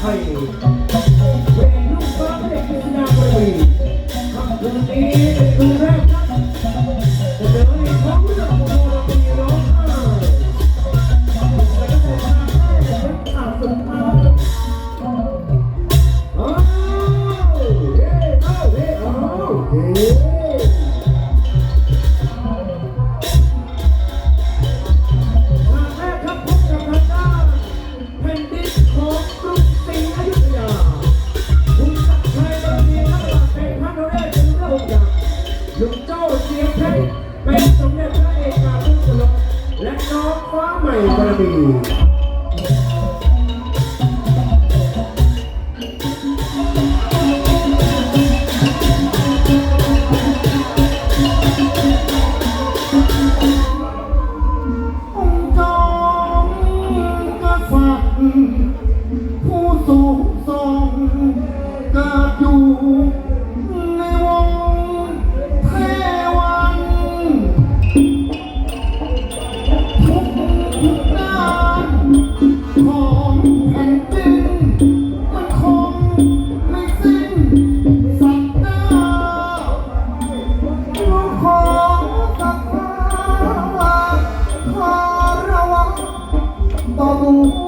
はい。 หลวงเจ้าเสียงเพชรเป็นสมเด็จพระเอกาทุทธลกและน้องฟ้าใหม่กระบี่ผู้สูงทรงเกิดอยู่ Babu.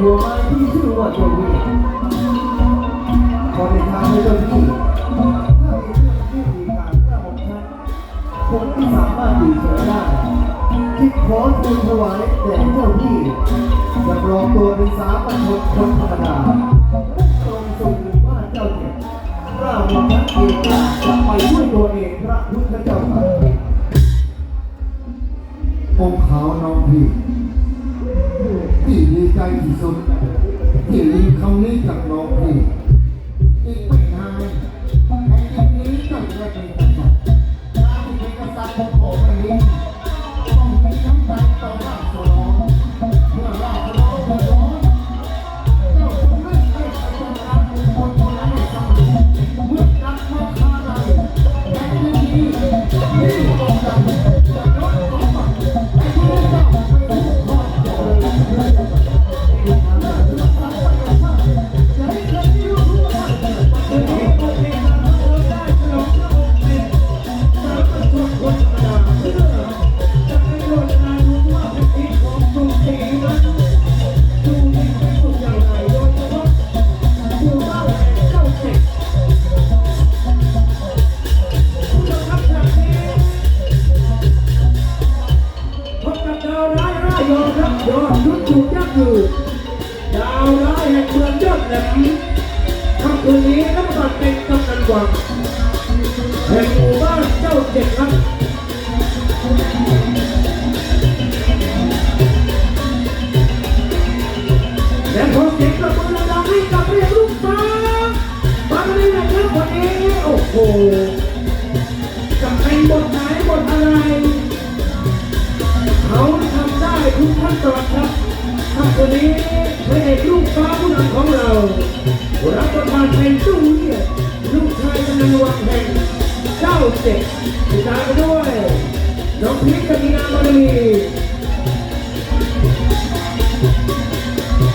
หัวไม้ที่ชื่อว่าดวงวิญญาขอในทางให้เจ้าหน้าที่ถ้ามีเรื่ที่มีการะผมท่าผมไม่สามารถอยู่เฉยได้ที่ขอทูลถวายแด่เจ้าที่จะรองตัวเป็นสามัญชนคนธรรมดาตรงสู่ว่าเจ้าเนี่ร่างของท่าเองจะไปช่วยตัวเองพระพุทธเจ้าค่ะองค์ขาวน้องพี่ ใจผีสมถึงเคำนี้กับน้อง รับบทบาทเป็นตู้เรียลูกชายกำลังวางแห่งเจ้าเจ็ดติดตามไปด้วยน้องพีคกมีนามาลี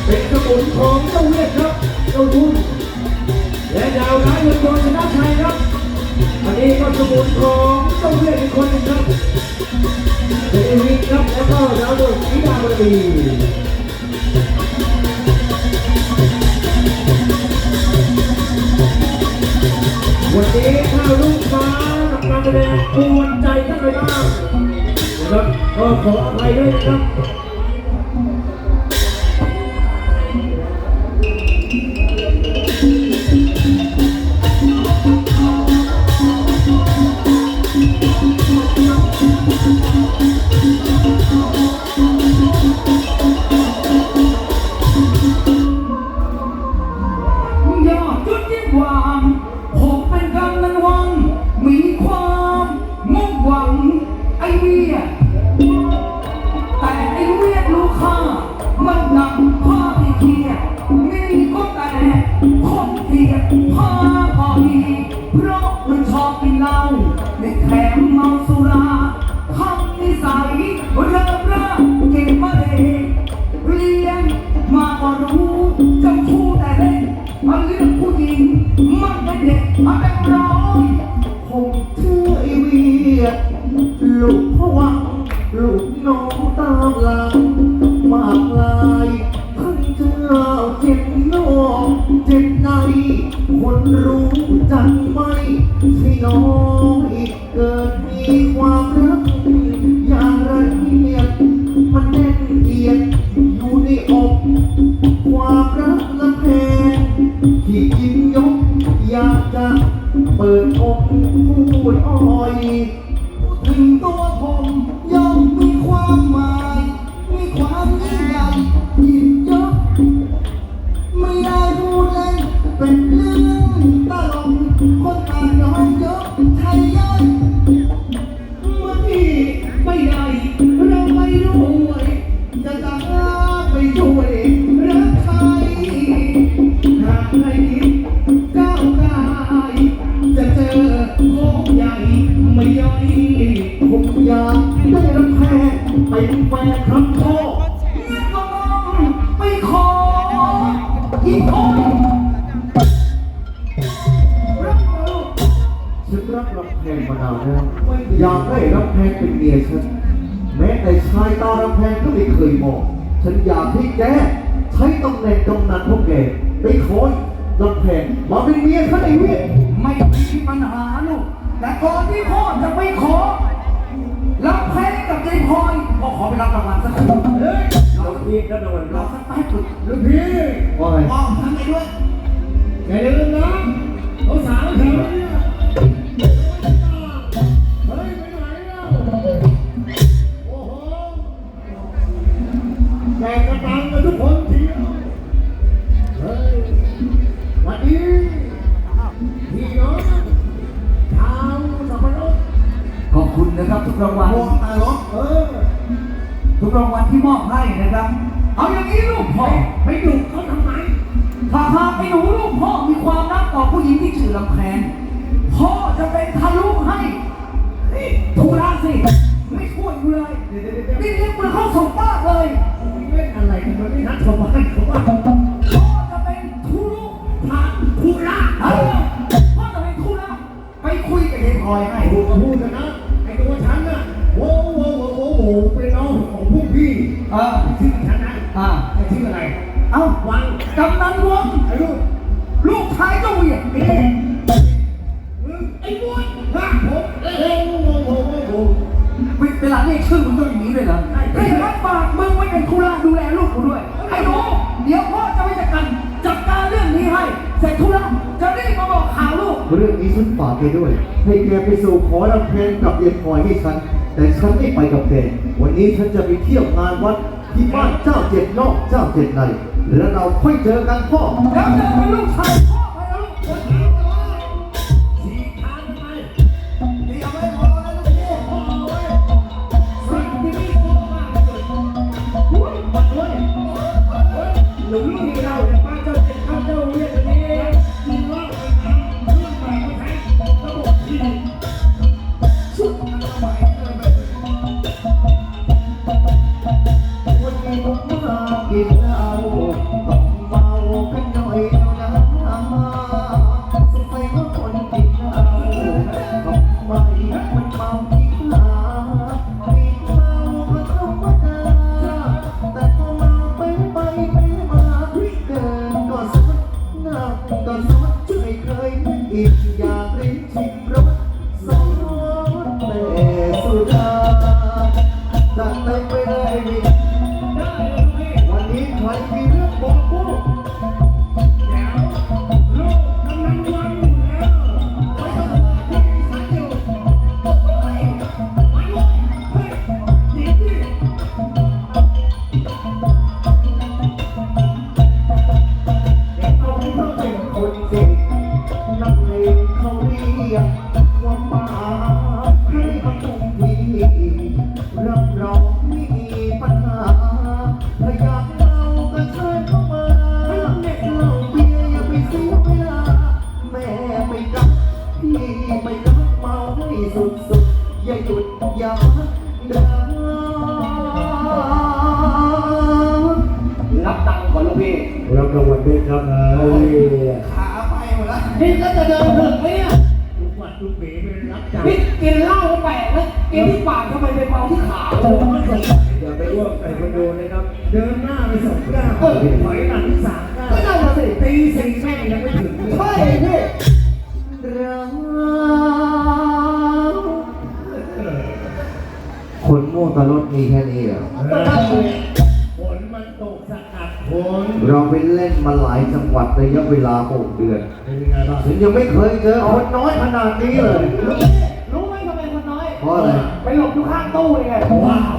เป็นสมุนของเจ้าเวทครับเจ้าทุนและดาวร้ายเงินทองชนะชัยครับอันนี้ก็สมุนของเจ้าเวทอีกคนนึงครับเป็นวิครับแล้วก็ดาวดวงธิดาบดี มันเป็นเด็กมาเป็นร้อยผมชื่อไอเวียลูกพวังลูกน้องตาหลังมากลายเพิ่งเจอเจ็บนอกเจ็บในคนรู้จักไหมใช่น้อง ใหญ่ไม่ย่อยผมอยากได้รับแพงเป็นแฟนครับพ่องั้นก็ต้องไปขออีกคนรักลูกฉันรักรับแพงมานานแล้วอยากได้รับแพงเป็นเมียฉันแม้แต่ชายตารับแพงก็ไม่เคยมองฉันอยากให้แกใช้ตำแหน่งกำนันพวกแกไปขอ รับแพงมาเป็นเมียฉันไอ้เวียไม่มีปัญหาลูกแต่ก่อนที่พ่อจะไปขอ รับแพ้กับยายพลอยพ่อขอไปรับรางวัลสักครู่เฮ้ยเราพี่กระโดดรอเราสักแป๊บนึงลูกพี่ว่าไงพ่อทำไปด้วยอย่าลืมนะเขาสาวแถวนี้เฮ้ยไปไหนแล้วโอ้โหแจกกระตังกันทุกคนที กรางวัล โอ้ตายเหรอเออทุกรางวัลที่มอบให้นะครับ เอาอย่างนี้ลูกพ่อไปดุเขาทำไมถ้าหากไอ้หนูลูกพ่อมีความรักต่อผู้หญิงที่ชื่อลำแพน ไอ้บวยฮะผมเอ้ยโว้โว้โว้โว้โว้เวลาเรียกชื่อมึงต้องอย่างนี้เลยเหรอถ้าอย่างนั้นฝากมึงไว้เป็นธุระดูแลลูกกูด้วย ไอ้หนูเดี๋ยวพ่อจะไปจัดการจัดการเรื่องนี้ให้ เสร็จธุระจะรีบมาบอกข่าวลูก เรื่องนี้ฉันฝากแกด้วย ให้แกไปสู่ขอรับเพลงกับเย็นพลอยให้ฉัน แต่ฉันไม่ไปกับแก วันนี้ฉันจะไปเที่ยวงานวัดที่บ้านเจ้าเจ็ดนอกเจ้าเจ็ดใน แล้วเราค่อยเจอกันพ่อแล้วจะเป็นลูกชายพ่อ ยนึ รับตังค์ก่อนลูกพี่รับรางวัลด้วยครับเอ้ยขาไปหมดแล้วนี่ก็จะเดินถึงไหมเนี่ยทุกวันทุกปีเป็นรับจ้างนี่กินเหล้าแปลกไหมกินที่ปากทำไมไปเมาที่ขาอย่าไปร่วมใส่คนดูนะครับ เดินหน้าไปสองก้าวถอยหลังสามก้าวก็นั่นน่ะสิตีสี่แม่งยังไม่ถึงเลยใช่พี่ คนโง่ตลดมีแค่นี้เหรอฝนมันตกสกัดฝนเราไปเล่นมาหลายจังหวัดระยะเวลา6เดือนเป็นยังไงบ้างฉันยังไม่เคยเจอคนน้อยขนาดนี้เลย รู้ไหมทำไมคนน้อย เพราะอะไร ไปหลบอยู่ข้างตู้นี่ไงว้าว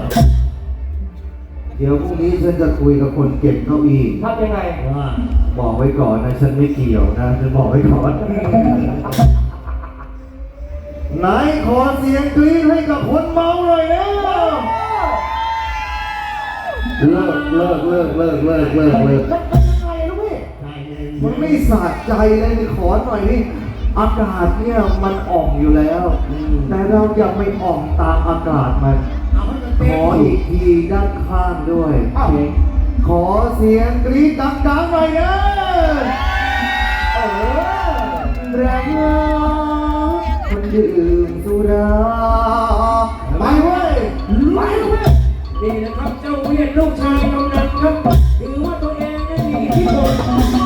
เดี๋ยวพรุ่งนี้ฉันจะคุยกับคนเก็บเก้าอี้ทำยังไงว้าวบอกไว้ก่อนนะฉันไม่เกี่ยวนะฉันบอกไว้ก่อน ไหนขอเสียงกรี๊ดให้กับคนเมาหน่อยนะเลิกเลิกเลิกเลิกเลิกเลิกเลิกมันเป็นยังไงลูกพี่มันไม่สะใจเลยนี่ขอหน่อยนี่อากาศเนี่ยมันอ่อมอยู่แล้ว แต่เราอย่าไปอ่อมตามอากาศมันขออีกทีด้านข้างด้วย ขอเสียงกรี๊ดดังๆหน่อยนะเออแรง คนดื่มสุราไปเว้ยไปเว้ยนี่นะครับเจ้าเวียนลูกชายกำนันครับถือว่าตัวเองได้ดีที่สุด